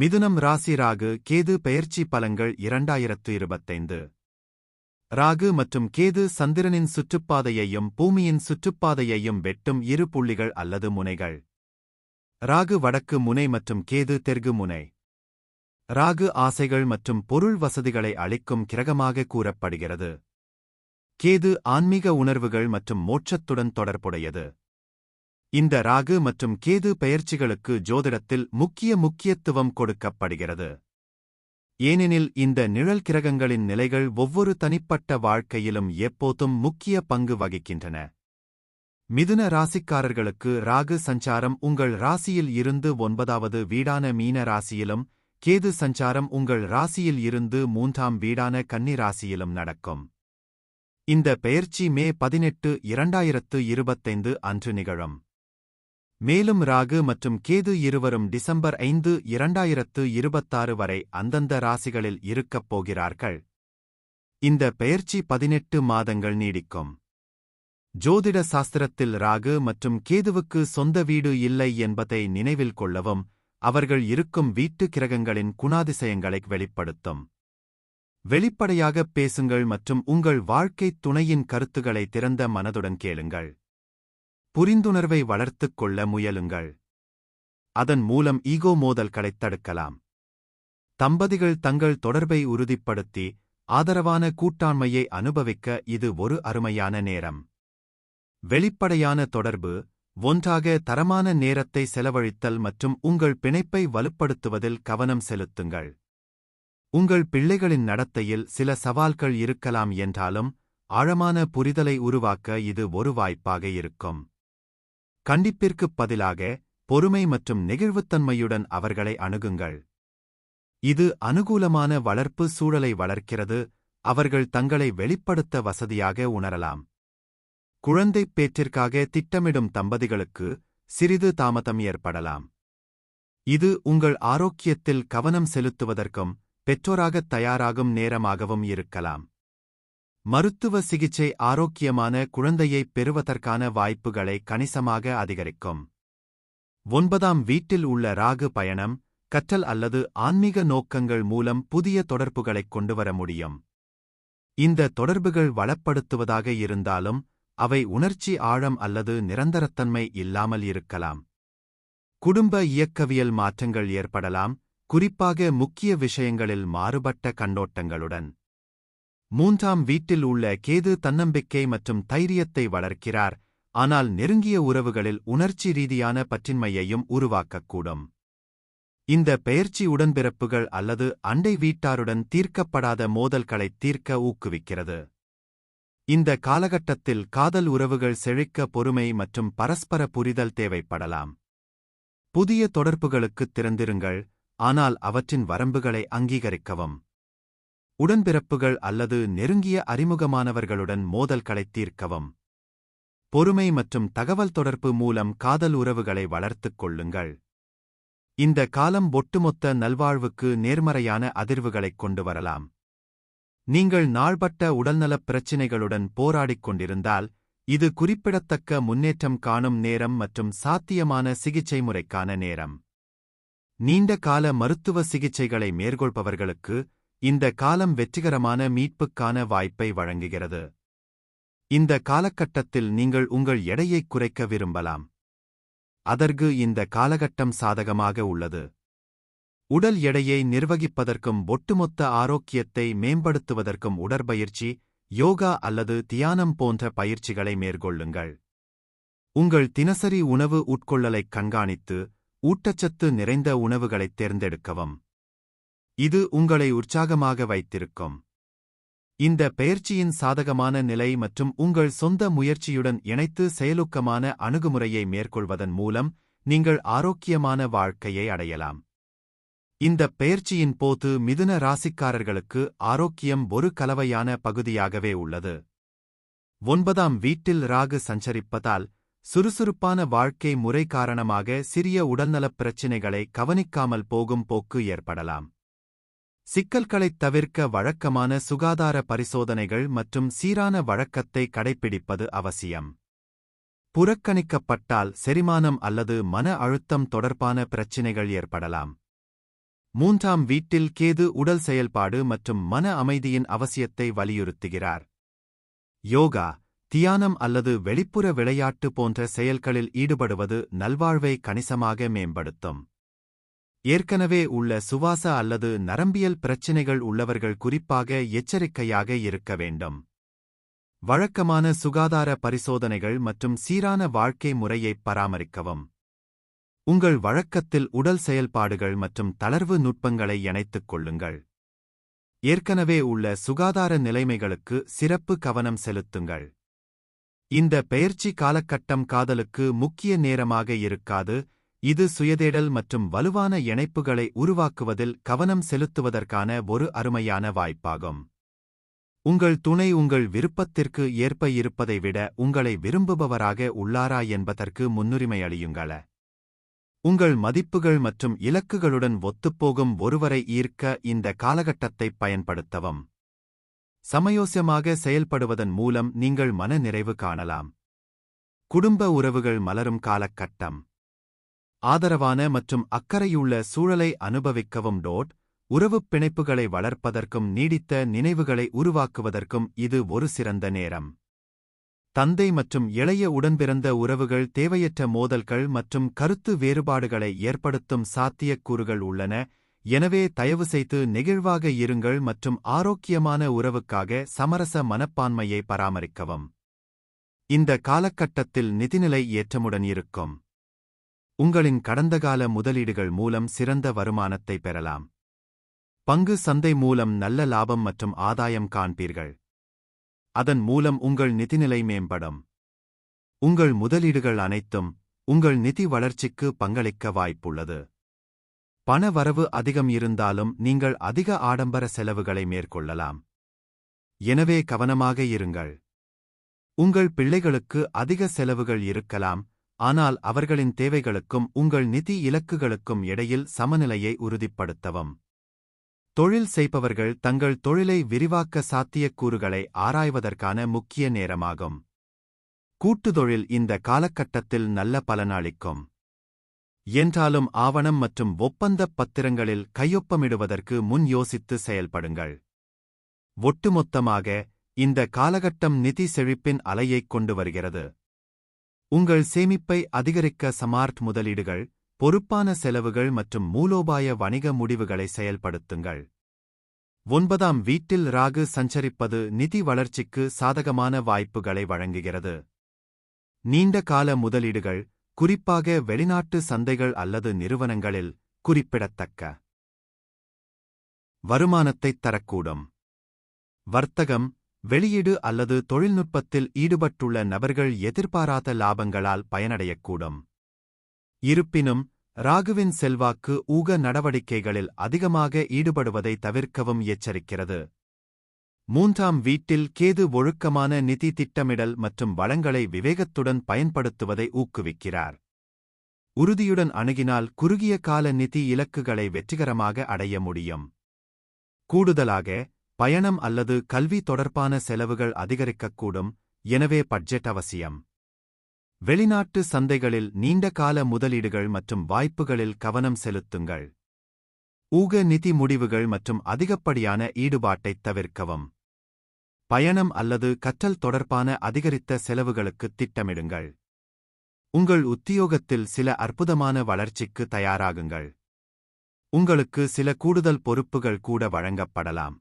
மிதுனம் ராசி ராகு கேது பெயர்ச்சி பலங்கள் இரண்டாயிரத்து இருபத்தைந்து. ராகு மற்றும் கேது சந்திரனின் சுற்றுப்பாதையையும் பூமியின் சுற்றுப்பாதையையும் வெட்டும் இரு புள்ளிகள் அல்லது முனைகள். ராகு வடக்கு முனை மற்றும் கேது தெற்கு முனை. ராகு ஆசைகள் மற்றும் பொருள் வசதிகளை அளிக்கும் கிரகமாக கூறப்படுகிறது. கேது ஆன்மீக உணர்வுகள் மற்றும் மோட்சத்துடன் தொடர்புடையது. இந்த ராகு மற்றும் கேது பெயர்ச்சிகளுக்கு ஜோதிடத்தில் முக்கிய முக்கியத்துவம் கொடுக்கப்படுகிறது. ஏனெனில் இந்த நிழல் கிரகங்களின் நிலைகள் ஒவ்வொரு தனிப்பட்ட வாழ்க்கையிலும் எப்போதும் முக்கிய பங்கு வகிக்கின்றன. மிதுன ராசிக்காரர்களுக்கு ராகு சஞ்சாரம் உங்கள் ராசியில் இருந்து ஒன்பதாவது வீடான மீன ராசியிலும் கேது சஞ்சாரம் உங்கள் ராசியில் இருந்து மூன்றாம் வீடான கன்னி ராசியிலும் நடக்கும். இந்த பெயர்ச்சி மே பதினெட்டு இரண்டாயிரத்து இருபத்தைந்து அன்று நிகழும். மேலும் ராகு மற்றும் கேது இருவரும் டிசம்பர் ஐந்து இரண்டாயிரத்து இருபத்தாறு வரை அந்தந்த ராசிகளில் இருக்கப் போகிறார்கள். இந்த பெயர்ச்சி பதினெட்டு மாதங்கள் நீடிக்கும். ஜோதிட சாஸ்திரத்தில் ராகு மற்றும் கேதுவுக்கு சொந்த வீடு இல்லை என்பதை நினைவில் கொள்ளவும் அவர்கள் இருக்கும் வீட்டு கிரகங்களின் குணாதிசயங்களை வெளிப்படுத்தும். வெளிப்படையாகப் பேசுங்கள் மற்றும் உங்கள் வாழ்க்கைத் துணையின் கருத்துக்களை திறந்த மனதுடன் கேளுங்கள். புரிந்துணர்வை வளர்த்துக் கொள்ள முயலுங்கள். அதன் மூலம் ஈகோ மோதல்களைத் தடுக்கலாம். தம்பதிகள் தங்கள் தொடர்பை உறுதிப்படுத்தி ஆதரவான கூட்டாண்மையை அனுபவிக்க இது ஒரு அருமையான நேரம். வெளிப்படையான தொடர்பு ஒன்றாக தரமான நேரத்தை செலவழித்தல் மற்றும் உங்கள் பிணைப்பை வலுப்படுத்துவதில் கவனம் செலுத்துங்கள். உங்கள் பிள்ளைகளின் நடத்தையில் சில சவால்கள் இருக்கலாம் என்றாலும் ஆழமான புரிதலை உருவாக்க இது ஒரு வாய்ப்பாக இருக்கும். கண்டிப்பிற்குப் பதிலாக பொறுமை மற்றும் நெகிழ்வுத்தன்மையுடன் அவர்களை அணுகுங்கள். இது அனுகூலமான வளர்ப்பு சூழலை வளர்க்கிறது அவர்கள் தங்களை வெளிப்படுத்த வசதியாக உணரலாம். குழந்தைப் பேற்றிற்காக திட்டமிடும் தம்பதிகளுக்கு சிறிது தாமதம் ஏற்படலாம். இது உங்கள் ஆரோக்கியத்தில் கவனம் செலுத்துவதற்கும் பெற்றோராகத் தயாராகும் நேரமாகவும் இருக்கலாம். மருத்துவ சிகிச்சை ஆரோக்கியமான குழந்தையைப் பெறுவதற்கான வாய்ப்புகளை கணிசமாக அதிகரிக்கும். ஒன்பதாம் வீட்டில் உள்ள ராகு பயணம் கற்றல் அல்லது ஆன்மீக நோக்கங்கள் மூலம் புதிய தொடர்புகளைக் கொண்டுவர முடியும். இந்த தொடர்புகள் வளப்படுத்துவதாக இருந்தாலும் அவை உணர்ச்சி ஆழம் அல்லது நிரந்தரத்தன்மை இல்லாமல் இருக்கலாம். குடும்ப இயக்கவியல் மாற்றங்கள் ஏற்படலாம் குறிப்பாக முக்கிய விஷயங்களில் மாறுபட்ட கண்ணோட்டங்களுடன். மூன்றாம் வீட்டில் உள்ள கேது தன்னம்பிக்கை மற்றும் தைரியத்தை வளர்க்கிறார். ஆனால் நெருங்கிய உறவுகளில் உணர்ச்சி ரீதியான பற்றின்மையையும் உருவாக்கக்கூடும். இந்த பெயர்ச்சி உடன்பிறப்புகள் அல்லது அண்டை வீட்டாருடன் தீர்க்கப்படாத மோதல்களைத் தீர்க்க ஊக்குவிக்கிறது. இந்த காலகட்டத்தில் காதல் உறவுகள் செழிக்க பொறுமை மற்றும் பரஸ்பர புரிதல் தேவைப்படலாம். புதிய தொடர்புகளுக்குத் திறந்திருங்கள் ஆனால் அவற்றின் வரம்புகளை அங்கீகரிக்கவும். உடன்பிறப்புகள் அல்லது நெருங்கிய அறிமுகமானவர்களுடன் மோதல்களைத் தீர்க்கவும். பொறுமை மற்றும் தகவல் தொடர்பு மூலம் காதல் உறவுகளை வளர்த்துக் கொள்ளுங்கள். இந்த காலம் ஒட்டுமொத்த நல்வாழ்வுக்கு நேர்மறையான அதிர்வுகளைக் கொண்டு வரலாம். நீங்கள் நாள்பட்ட உடல்நலப் பிரச்சினைகளுடன் போராடிக் கொண்டிருந்தால் இது குறிப்பிடத்தக்க முன்னேற்றம் காணும் நேரம் மற்றும் சாத்தியமான சிகிச்சை முறைக்கான நேரம். நீண்ட கால மருத்துவ சிகிச்சைகளை மேற்கொள்பவர்களுக்கு இந்த காலம் வெற்றிகரமான மீட்புக்கான வாய்ப்பை வழங்குகிறது. இந்த காலகட்டத்தில் நீங்கள் உங்கள் எடையைக் குறைக்க விரும்பலாம். அதற்கு இந்த காலகட்டம் சாதகமாக உள்ளது. உடல் எடையை நிர்வகிப்பதற்கும் ஒட்டுமொத்த ஆரோக்கியத்தை மேம்படுத்துவதற்கும் உடற்பயிற்சி யோகா அல்லது தியானம் போன்ற பயிற்சிகளை மேற்கொள்ளுங்கள். உங்கள் தினசரி உணவு உட்கொள்ளலைக் கண்காணித்து ஊட்டச்சத்து நிறைந்த உணவுகளைத் தேர்ந்தெடுக்கவும். இது உங்களை உற்சாகமாக வைத்திருக்கும். இந்த பெயர்ச்சியின் சாதகமான நிலை மற்றும் உங்கள் சொந்த முயற்சியுடன் இணைத்து செயலுக்கமான அணுகுமுறையை மேற்கொள்வதன் மூலம் நீங்கள் ஆரோக்கியமான வாழ்க்கையை அடையலாம். இந்த பெயர்ச்சியின் போது மிதுன ராசிக்காரர்களுக்கு ஆரோக்கியம் ஒரு கலவையான பகுதியாகவே உள்ளது. ஒன்பதாம் வீட்டில் ராகு சஞ்சரிப்பதால் சுறுசுறுப்பான வாழ்க்கை முறை காரணமாக சிறிய உடல்நலப் பிரச்சினைகளை கவனிக்காமல் போகும் போக்கு ஏற்படலாம். சிக்கல்களைத் தவிர்க்க வழக்கமான சுகாதார பரிசோதனைகள் மற்றும் சீரான வழக்கத்தை கடைப்பிடிப்பது அவசியம். புறக்கணிக்கப்பட்டால் செரிமானம் அல்லது மன அழுத்தம் தொடர்பான பிரச்சினைகள் ஏற்படலாம். மூன்றாம் வீட்டில் கேது உடல் செயல்பாடு மற்றும் மன அமைதியின் அவசியத்தை வலியுறுத்துகிறார். யோகா தியானம் அல்லது வெளிப்புற விளையாட்டு போன்ற செயல்களில் ஈடுபடுவது நல்வாழ்வை கணிசமாக மேம்படுத்தும். ஏற்கனவே உள்ள சுவாச அல்லது நரம்பியல் பிரச்சினைகள் உள்ளவர்கள் குறிப்பாக எச்சரிக்கையாக இருக்க வேண்டும். வழக்கமான சுகாதார பரிசோதனைகள் மற்றும் சீரான வாழ்க்கை முறையை பராமரிக்கவும். உங்கள் வழக்கத்தில் உடல் செயல்பாடுகள் மற்றும் தளர்வு நுட்பங்களை இணைத்துக் கொள்ளுங்கள். ஏற்கனவே உள்ள சுகாதார நிலைமைகளுக்கு சிறப்பு கவனம் செலுத்துங்கள். இந்த பெயர்ச்சி காலகட்டம் காதலுக்கு முக்கிய நேரமாக இருக்காது இது சுயதேடல் மற்றும் வலுவான இணைப்புகளை உருவாக்குவதில் கவனம் செலுத்துவதற்கான ஒரு அருமையான வாய்ப்பாகும். உங்கள் துணை உங்கள் விருப்பத்திற்கு ஏற்ப இருப்பதை விட உங்களை விரும்புபவராக உள்ளாரா என்பதற்கு முன்னுரிமை அளியுங்கள. உங்கள் மதிப்புகள் மற்றும் இலக்குகளுடன் ஒத்துப்போகும் ஒருவரை ஈர்க்க இந்த காலகட்டத்தை பயன்படுத்தவும். சமயோசியமாக செயல்படுவதன் மூலம் நீங்கள் மன நிறைவு காணலாம். குடும்ப உறவுகள் மலரும் காலகட்டம். ஆதரவான மற்றும் அக்கறையுள்ள சூழலை அனுபவிக்கவும். டோட் உறவுப் பிணைப்புகளை வளர்ப்பதற்கும் நீடித்த நினைவுகளை உருவாக்குவதற்கும் இது ஒரு சிறந்த நேரம். தந்தை மற்றும் இளைய உடன்பிறந்த உறவுகள் தேவையற்ற மோதல்கள் மற்றும் கருத்து வேறுபாடுகளை ஏற்படுத்தும் சாத்தியக்கூறுகள் உள்ளன. எனவே தயவுசெய்து நெகிழ்வாக இருங்கள் மற்றும் ஆரோக்கியமான உறவுக்காக சமரச மனப்பான்மையை பராமரிக்கவும். இந்த காலகட்டத்தில் நிதிநிலை ஏற்றமுடன் இருக்கும். உங்களின் கடந்தகால முதலீடுகள் மூலம் சிறந்த வருமானத்தை பெறலாம். பங்கு சந்தை மூலம் நல்ல லாபம் மற்றும் ஆதாயம் காண்பீர்கள். அதன் மூலம் உங்கள் நிதிநிலை மேம்படும். உங்கள் முதலீடுகள் அனைத்தும் உங்கள் நிதி வளர்ச்சிக்கு பங்களிக்க வாய்ப்புள்ளது. பண வரவு அதிகம் இருந்தாலும் நீங்கள் அதிக ஆடம்பர செலவுகளை மேற்கொள்ளலாம். எனவே கவனமாக இருங்கள். உங்கள் பிள்ளைகளுக்கு அதிக செலவுகள் இருக்கலாம் ஆனால் அவர்களின் தேவைகளுக்கும் உங்கள் நிதி இலக்குகளுக்கும் இடையில் சமநிலையை உறுதிப்படுத்தவும். தொழில் செய்பவர்கள் தங்கள் தொழிலை விரிவாக்க சாத்தியக்கூறுகளை ஆராய்வதற்கான முக்கிய நேரமாகும். கூட்டுத்தொழில் இந்த காலகட்டத்தில் நல்ல பலனளிக்கும். என்றாலும் ஆவணம் மற்றும் ஒப்பந்தப் பத்திரங்களில் கையொப்பமிடுவதற்கு முன் யோசித்து செயல்படுங்கள். ஒட்டுமொத்தமாக இந்த காலகட்டம் நிதி செழிப்பின் அலையைக் கொண்டு வருகிறது. உங்கள் சேமிப்பை அதிகரிக்க சமார்ட் முதலீடுகள் பொறுப்பான செலவுகள் மற்றும் மூலோபாய வணிக முடிவுகளை செயல்படுத்துங்கள். ஒன்பதாம் வீட்டில் ராகு சஞ்சரிப்பது நிதி வளர்ச்சிக்கு சாதகமான வாய்ப்புகளை வழங்குகிறது. நீண்ட கால முதலீடுகள் குறிப்பாக வெளிநாட்டு சந்தைகள் அல்லது நிறுவனங்களில் குறிப்பிடத்தக்க வருமானத்தைத் தரக்கூடும். வர்த்தகம் வெளியீடு அல்லது தொழில்நுட்பத்தில் ஈடுபட்டுள்ள நபர்கள் எதிர்பாராத லாபங்களால் பயனடையக்கூடும். இருப்பினும் ராகுவின் செல்வாக்கு ஊக நடவடிக்கைகளில் அதிகமாக ஈடுபடுவதை தவிர்க்கவும் எச்சரிக்கிறது. மூன்றாம் வீட்டில் கேது ஒழுக்கமான நிதி திட்டமிடல் மற்றும் வளங்களை விவேகத்துடன் பயன்படுத்துவதை ஊக்குவிக்கிறார். உறுதியுடன் அணுகினால் குறுகிய கால நிதி இலக்குகளை வெற்றிகரமாக அடைய முடியும். கூடுதலாக பயணம் அல்லது கல்வி தொடர்பான செலவுகள் அதிகரிக்கக்கூடும் எனவே பட்ஜெட் அவசியம். வெளிநாட்டு சந்தைகளில் நீண்ட கால முதலீடுகள் மற்றும் வாய்ப்புகளில் கவனம் செலுத்துங்கள். ஊக நிதி முடிவுகள் மற்றும் அதிகப்படியான ஈடுபாட்டைத் தவிர்க்கவும். பயணம் அல்லது கற்றல் தொடர்பான அதிகரித்த செலவுகளுக்கு திட்டமிடுங்கள். உங்கள் உத்தியோகத்தில் சில அற்புதமான வளர்ச்சிக்கு தயாராகுங்கள். உங்களுக்கு சில கூடுதல் பொறுப்புகள் கூட வழங்கப்படலாம்.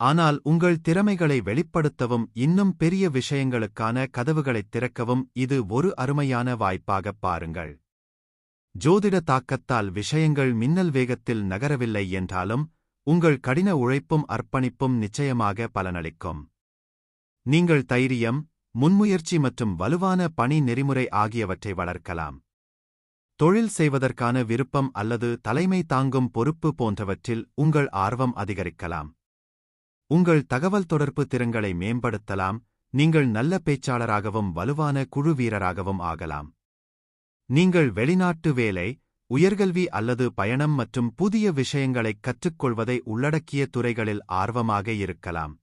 ஆனால் உங்கள் திறமைகளை வெளிப்படுத்தவும் இன்னும் பெரிய விஷயங்களுக்கான கதவுகளைத் திறக்கவும் இது ஒரு அருமையான வாய்ப்பாகப் பாருங்கள். ஜோதிட தாக்கத்தால் விஷயங்கள் மின்னல் வேகத்தில் நகரவில்லை என்றாலும் உங்கள் கடின உழைப்பும் அர்ப்பணிப்பும் நிச்சயமாக பலனளிக்கும். நீங்கள் தைரியம் முன்முயற்சி மற்றும் வலுவான பணி நெறிமுறை ஆகியவற்றை வளர்க்கலாம். தொழில் செய்வதற்கான விருப்பம் அல்லது தலைமை தாங்கும் பொறுப்பு போன்றவற்றில் உங்கள் ஆர்வம் அதிகரிக்கலாம். உங்கள் தகவல் தொடர்பு திறன்களை மேம்படுத்தலாம் நீங்கள் நல்ல பேச்சாளராகவும் வலுவான குழு வீரராகவும் ஆகலாம். நீங்கள் வெளிநாட்டு வேலை உயர்கல்வி அல்லது பயணம் மற்றும் புதிய விஷயங்களைக் கற்றுக்கொள்வதை உள்ளடக்கிய துறைகளில் ஆர்வமாக இருக்கலாம்.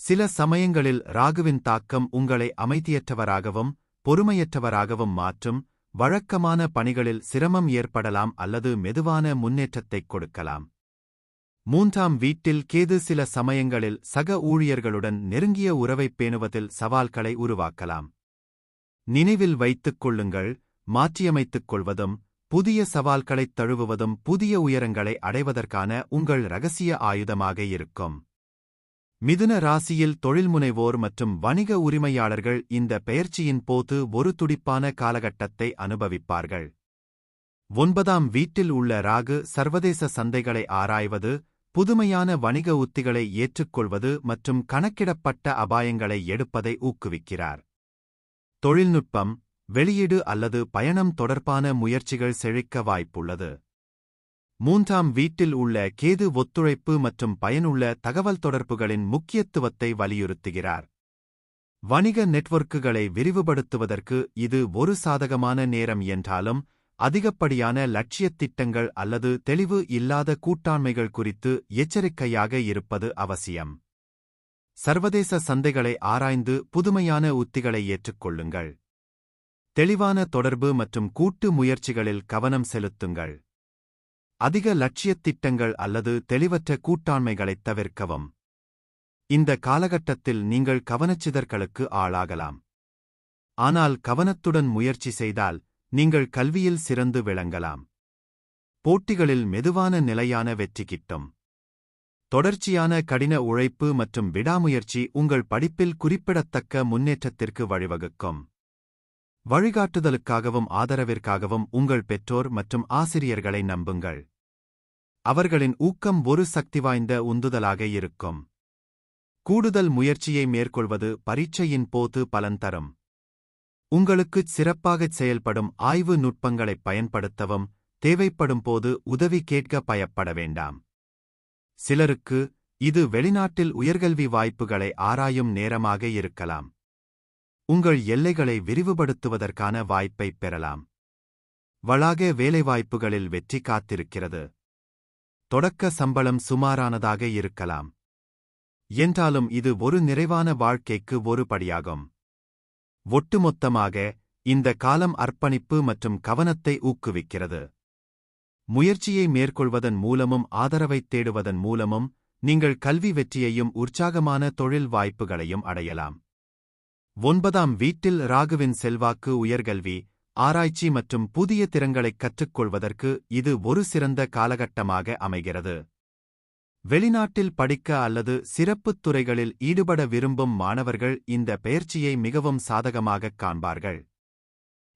சில சமயங்களில் ராகுவின் தாக்கம் உங்களை அமைதியற்றவராகவும் பொறுமையற்றவராகவும் மாற்றும் வழக்கமான பணிகளில் சிரமம் ஏற்படலாம் அல்லது மெதுவான முன்னேற்றத்தைக் கொடுக்கலாம். மூன்றாம் வீட்டில் கேது சில சமயங்களில் சக ஊழியர்களுடன் நெருங்கிய உறவைப் பேணுவதில் சவால்களை உருவாக்கலாம். நினைவில் வைத்துக் கொள்ளுங்கள் மாற்றியமைத்துக் கொள்வதும் புதிய சவால்களைத் தழுவுவதும் புதிய உயரங்களை அடைவதற்கான உங்கள் ரகசிய ஆயுதமாக இருக்கும். மிதுன ராசியில் தொழில்முனைவோர் மற்றும் வணிக உரிமையாளர்கள் இந்த பெயர்ச்சியின் போது ஒரு துடிப்பான காலகட்டத்தை அனுபவிப்பார்கள். ஒன்பதாம் வீட்டில் உள்ள ராகு சர்வதேச சந்தைகளை ஆராய்வது புதுமையான வணிக உத்திகளை ஏற்றுக்கொள்வது மற்றும் கணக்கிடப்பட்ட அபாயங்களை எடுப்பதை ஊக்குவிக்கிறார். தொழில்நுட்பம் வெளியீடு அல்லது பயணம் தொடர்பான முயற்சிகள் செழிக்க வாய்ப்புள்ளது. மூன்றாம் வீட்டில் உள்ள கேது ஒத்துழைப்பு மற்றும் பயனுள்ள தகவல் தொடர்புகளின் முக்கியத்துவத்தை வலியுறுத்துகிறார். வணிக நெட்வொர்க்குகளை விரிவுபடுத்துவதற்கு இது ஒரு சாதகமான நேரம் என்றாலும் அதிகப்படியான லட்சியத் திட்டங்கள் அல்லது தெளிவு இல்லாத கூட்டாண்மைகள் குறித்து எச்சரிக்கையாக இருப்பது அவசியம். சர்வதேச சந்தைகளை ஆராய்ந்து புதுமையான உத்திகளை ஏற்றுக்கொள்ளுங்கள். தெளிவான தொடர்பு மற்றும் கூட்டு முயற்சிகளில் கவனம் செலுத்துங்கள். அதிக லட்சியத் திட்டங்கள் அல்லது தெளிவற்ற கூட்டாண்மைகளைத் தவிர்க்கவும். இந்த காலகட்டத்தில் நீங்கள் கவனச்சிதற்களுக்கு ஆளாகலாம். ஆனால் கவனத்துடன் முயற்சி செய்தால் நீங்கள் கல்வியில் சிறந்து விளங்கலாம். போட்டிகளில் மெதுவான நிலையான வெற்றி கிட்டும். தொடர்ச்சியான கடின உழைப்பு மற்றும் விடாமுயற்சி உங்கள் படிப்பில் குறிப்பிடத்தக்க முன்னேற்றத்திற்கு வழிவகுக்கும். வழிகாட்டுதலுக்காகவும் ஆதரவிற்காகவும் உங்கள் பெற்றோர் மற்றும் ஆசிரியர்களை நம்புங்கள். அவர்களின் ஊக்கம் ஒரு சக்திவாய்ந்த உந்துதலாக இருக்கும். கூடுதல் முயற்சியை மேற்கொள்வது பரீட்சையின் போது பலன் தரும். உங்களுக்குச் சிறப்பாகச் செயல்படும் ஆய்வு நுட்பங்களைப் பயன்படுத்தவும் தேவைப்படும் போது உதவி கேட்க பயப்பட வேண்டாம். சிலருக்கு இது வெளிநாட்டில் உயர்கல்வி வாய்ப்புகளை ஆராயும் நேரமாக இருக்கலாம். உங்கள் எல்லைகளை விரிவுபடுத்துவதற்கான வாய்ப்பைப் பெறலாம். வளாக வேலைவாய்ப்புகளில் வெற்றி காத்திருக்கிறது. தொடக்க சம்பளம் சுமாரானதாக இருக்கலாம். என்றாலும் இது ஒரு நிறைவான வாழ்க்கைக்கு ஒரு படியாகும். ஒட்டுமொத்தமாக இந்த காலம் அர்ப்பணிப்பு மற்றும் கவனத்தை ஊக்குவிக்கிறது. முயற்சியை மேற்கொள்வதன் மூலமும் ஆதரவைத் தேடுவதன் மூலமும் நீங்கள் கல்வி வெற்றியையும் உற்சாகமான தொழில் வாய்ப்புகளையும் அடையலாம். ஒன்பதாம் வீட்டில் ராகுவின் செல்வாக்கு உயர்கல்வி ஆராய்ச்சி மற்றும் புதிய திறன்களைக் கற்றுக்கொள்வதற்கு இது ஒரு சிறந்த காலகட்டமாக அமைகிறது. வெளிநாட்டில் படிக்க அல்லது சிறப்புத் துறைகளில் ஈடுபட விரும்பும் மாணவர்கள் இந்த பெயர்ச்சியை மிகவும் சாதகமாகக் காண்பார்கள்.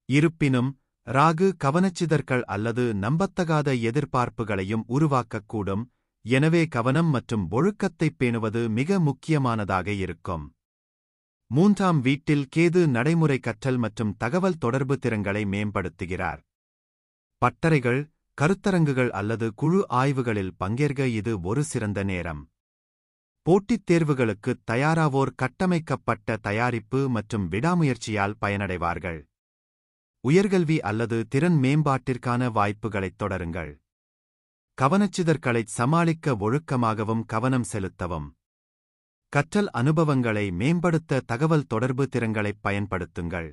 இருப்பினும் ராகு கவனச்சிதற்கள் அல்லது நம்பத்தகாத எதிர்பார்ப்புகளையும் உருவாக்கக்கூடும் எனவே கவனம் மற்றும் ஒழுக்கத்தைப் பேணுவது மிக முக்கியமானதாக இருக்கும். மூன்றாம் வீட்டில் கேது நடைமுறை கற்றல் மற்றும் தகவல் தொடர்பு திறன்களை மேம்படுத்துகிறார். பட்டறைகள் கருத்தரங்குகள் அல்லது குழு ஆய்வுகளில் பங்கேற்க இது ஒரு சிறந்த நேரம். போட்டித் தேர்வுகளுக்குத் தயாராவோர் கட்டமைக்கப்பட்ட தயாரிப்பு மற்றும் விடாமுயற்சியால் பயனடைவார்கள். உயர்கல்வி அல்லது திறன் மேம்பாட்டிற்கான வாய்ப்புகளைத் தொடருங்கள். கவனச்சிதற்களைச் சமாளிக்க ஒழுக்கமாகவும் கவனம் செலுத்தவும். கற்றல் அனுபவங்களை மேம்படுத்த தகவல் தொடர்பு திறன்களைப் பயன்படுத்துங்கள்.